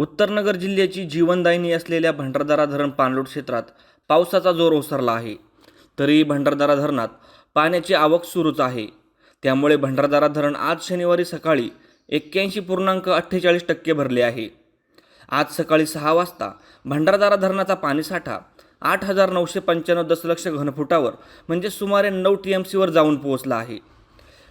उत्तरनगर जिल्ह्याची जीवनदायिनी असलेल्या भंडारदारा धरण पाणलोट क्षेत्रात पावसाचा जोर ओसरला आहे. तरीही भंडारदारा धरणात पाण्याची आवक सुरूच आहे. त्यामुळे भंडारदारा धरण आज शनिवारी सकाळी एक्क्याऐंशी पूर्णांक अठ्ठेचाळीस टक्के भरले आहे. आज सकाळी सहा वाजता भंडारदारा धरणाचा पाणीसाठा आठ हजार नऊशे पंच्याण्णव दशलक्ष घनफुटावर म्हणजे सुमारे नऊ टी एम सीवर जाऊन पोहोचला आहे.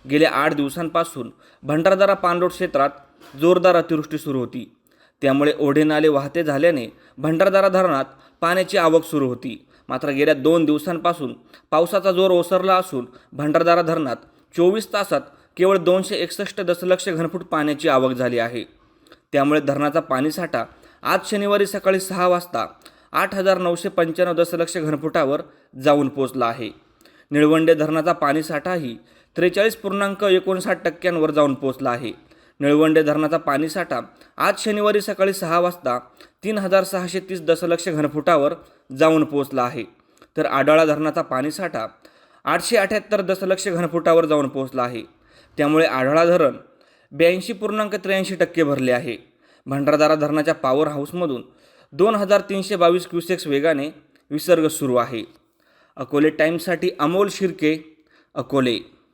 गेल्या आठ दिवसांपासून भंडारदारा पाणलोट क्षेत्रात जोरदार अतिवृष्टी सुरू होती. त्यामुळे ओढे नाले वाहते झाल्याने भंडारदारा धरणात पाण्याची आवक सुरू होती. मात्र गेल्या दोन दिवसांपासून पावसाचा जोर ओसरला असून भंडारदारा धरणात चोवीस तासात केवळ दोनशे एकसष्ट दशलक्ष घनफूट पाण्याची आवक झाली आहे. त्यामुळे धरणाचा पाणीसाठा आज शनिवारी सकाळी सहा वाजता आठ हजार नऊशे पंच्याण्णव दशलक्ष घनफुटावर जाऊन पोचला आहे. निळवंडे धरणाचा पाणीसाठाही त्रेचाळीस पूर्णांक एकोणसाठ टक्क्यांवर जाऊन पोचला आहे. निळवंडे धरणाचा पाणीसाठा आज शनिवारी सकाळी सहा वाजता तीन हजार सहाशे तीस दशलक्ष घनफुटावर जाऊन पोहोचला आहे. तर आडाळा धरणाचा पाणीसाठा आठशे अठ्याहत्तर दशलक्ष घनफुटावर जाऊन पोहोचला आहे. त्यामुळे आढळा धरण ब्याऐंशी पूर्णांक त्र्याऐंशी टक्के भरले आहे. भंडारदारा धरणाच्या पॉवर हाऊसमधून दोन हजार तीनशे बावीस क्युसेक्स वेगाने विसर्ग सुरू आहे. अकोले टाईम्ससाठी अमोल शिर्के अकोले.